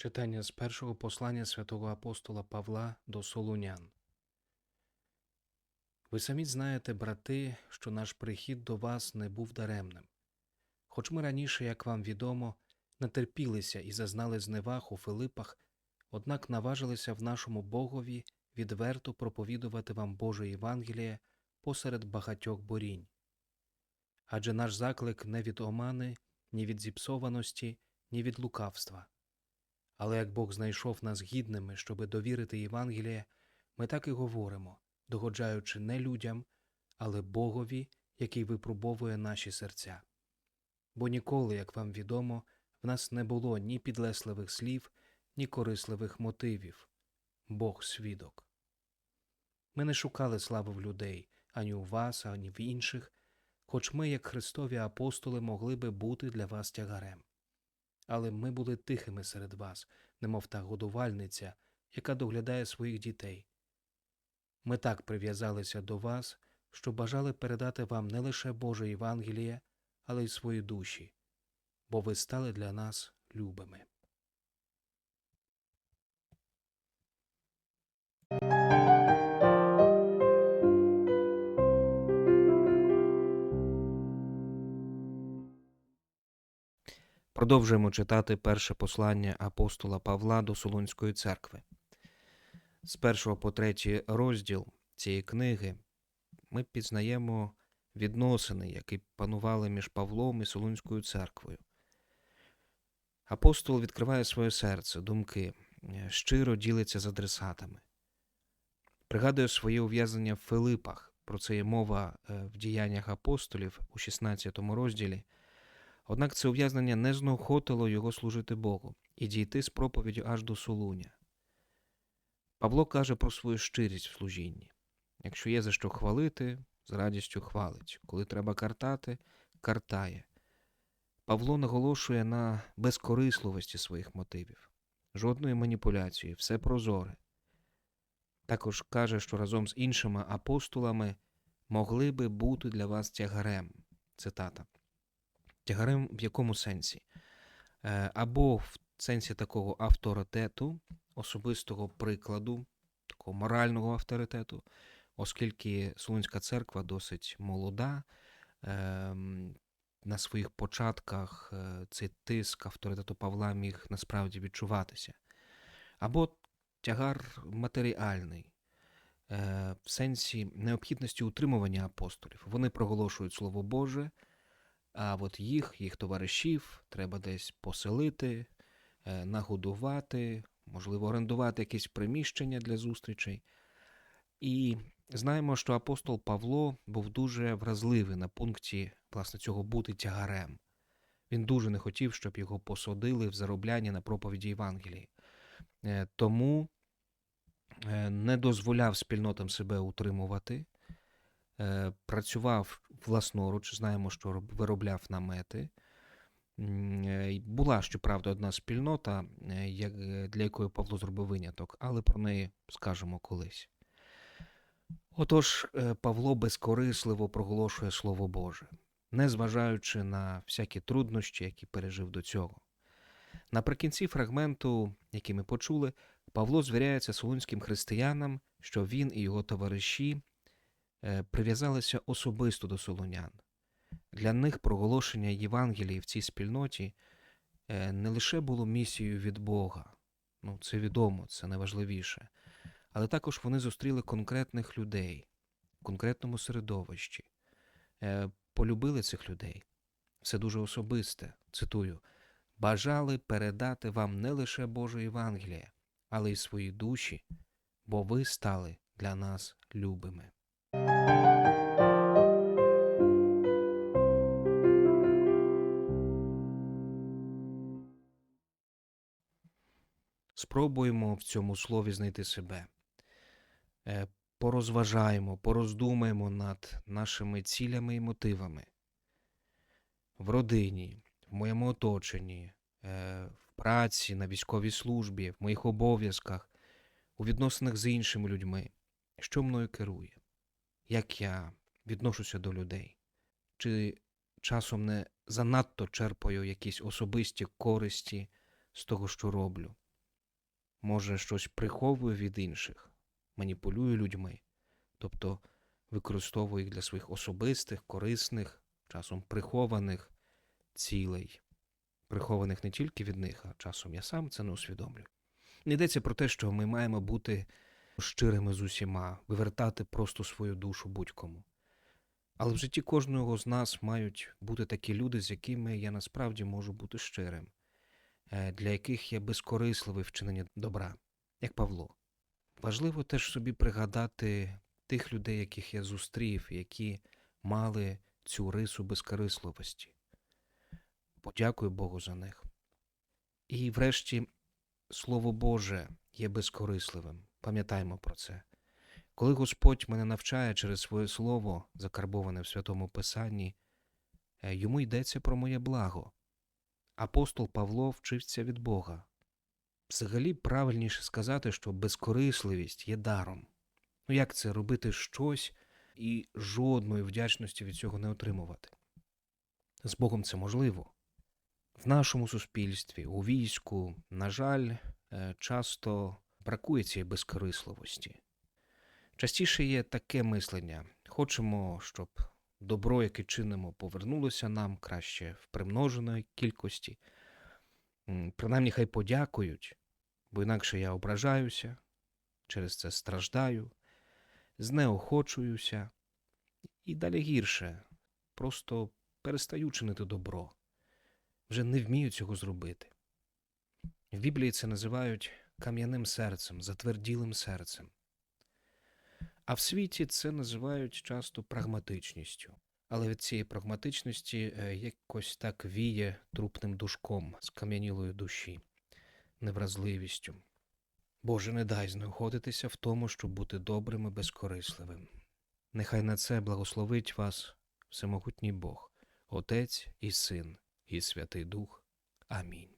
Читання з першого послання святого апостола Павла до Солунян. Ви самі знаєте, брати, що наш прихід до вас не був даремним. Хоч ми раніше, як вам відомо, натерпілися і зазнали зневаг у Филипах, однак наважилися в нашому Богові відверто проповідувати вам Боже Євангеліє посеред багатьох борінь. Адже наш заклик не від омани, ні від зіпсованості, ні від лукавства. Але як Бог знайшов нас гідними, щоби довірити Євангеліє, ми так і говоримо, догоджаючи не людям, але Богові, який випробовує наші серця. Бо ніколи, як вам відомо, в нас не було ні підлесливих слів, ні корисливих мотивів. Бог свідок. Ми не шукали слави в людей ані у вас, ані в інших, хоч ми, як Христові апостоли, могли би бути для вас тягарем але ми були тихими серед вас, немов та годувальниця, яка доглядає своїх дітей. Ми так прив'язалися до вас, що бажали передати вам не лише Боже Євангеліє, але й свої душі, бо ви стали для нас любими. Продовжуємо читати перше послання апостола Павла до Солунської церкви. З першого по третій розділ цієї книги ми пізнаємо відносини, які панували між Павлом і Солунською церквою. Апостол відкриває своє серце, думки, е, щиро ділиться з адресатами, пригадує своє ув'язнення в Филипах. Про це є мова е, в діяннях апостолів у 16 розділі. Однак це ув'язнення не знохотило його служити Богу і дійти з проповіддю аж до Солуня. Павло каже про свою щирість в служінні. Якщо є за що хвалити, з радістю хвалить. Коли треба картати, картає. Павло наголошує на безкорисливості своїх мотивів, жодної маніпуляції, все прозоре. Також каже, що разом з іншими апостолами могли би бути для вас тягарем. Цитата. Тягарем в якому сенсі? Е, Або в сенсі такого авторитету, особистого прикладу, такого морального авторитету, оскільки Солунська церква досить молода, е, на своїх початках е, цей тиск авторитету Павла міг насправді відчуватися. Або тягар матеріальний, е, в сенсі необхідності утримування апостолів. Вони проголошують Слово Боже. А от їх, їх товаришів, треба десь поселити, е, нагодувати, можливо, орендувати якесь приміщення для зустрічей. І знаємо, що апостол Павло був дуже вразливий на пункті власне цього бути тягарем. Він дуже не хотів, щоб його посадили в заробляння на проповіді Євангелії. Е, Тому е, не дозволяв спільнотам себе утримувати. Працював власноруч, знаємо, що виробляв намети. Е, Була, щоправда, одна спільнота, е, е, для якої Павло зробив виняток, але про неї скажемо колись. Отож, Павло безкорисливо проголошує Слово Боже, незважаючи на всякі труднощі, які пережив до цього. Наприкінці фрагменту, який ми почули, Павло звіряється солунським християнам, що він і його товариші прив'язалися особисто до солонян. Для них проголошення Євангелії в цій спільноті е, не лише було місією від Бога, ну це відомо, це найважливіше, але також вони зустріли конкретних людей в конкретному середовищі, е, полюбили цих людей. Все дуже особисте, цитую, бажали передати вам не лише Боже Євангеліє, але й свої душі, бо ви стали для нас любими. Спробуємо в цьому слові знайти себе. Е, Порозважаємо, пороздумаємо над нашими цілями і мотивами. В родині, в моєму оточенні, е, в праці, на військовій службі, в моїх обов'язках, у відносинах з іншими людьми. Що мною керує? Як я відношуся до людей? Чи часом не занадто черпаю якісь особисті користі з того, що роблю? Може щось приховує від інших, маніпулює людьми, тобто використовує їх для своїх особистих, корисних, часом прихованих цілей, прихованих не тільки від них, а часом я сам це не усвідомлюю. Не йдеться про те, що ми маємо бути щирими з усіма, вивертати просто свою душу будь-кому. Але в житті кожного з нас мають бути такі люди, з якими я насправді можу бути щирим, для яких є безкорисливе вчинення добра, як Павло. Важливо теж собі пригадати тих людей, яких я зустрів, які мали цю рису безкорисливості. Подякую Богу за них. І врешті, Слово Боже є безкорисливим. Пам'ятаймо про це. Коли Господь мене навчає через своє слово, закарбоване в Святому Писанні, е, йому йдеться про моє благо. Апостол Павло вчився від Бога. Взагалі правильніше сказати, що безкорисливість є даром. Ну як це робити щось і жодної вдячності від цього не отримувати? З Богом це можливо. В нашому суспільстві, у війську, на жаль, е, часто бракує цієї безкорисливості. Частіше є таке мислення: хочемо, щоб добро, яке чинимо, повернулося нам краще в примноженої кількості. Принаймні, хай подякують, бо інакше я ображаюся, через це страждаю, знеохочуюся, і далі гірше, просто перестаю чинити добро, вже не вмію цього зробити. В Біблії це називають кам'яним серцем, затверділим серцем. А в світі це називають часто прагматичністю. Але від цієї прагматичності е, якось так віє трупним душком з кам'янілої душі, невразливістю. Боже, не дай знеохотитися в тому, щоб бути добрим і безкорисливим. Нехай на це благословить вас всемогутній Бог, Отець і Син, і Святий Дух. Амінь.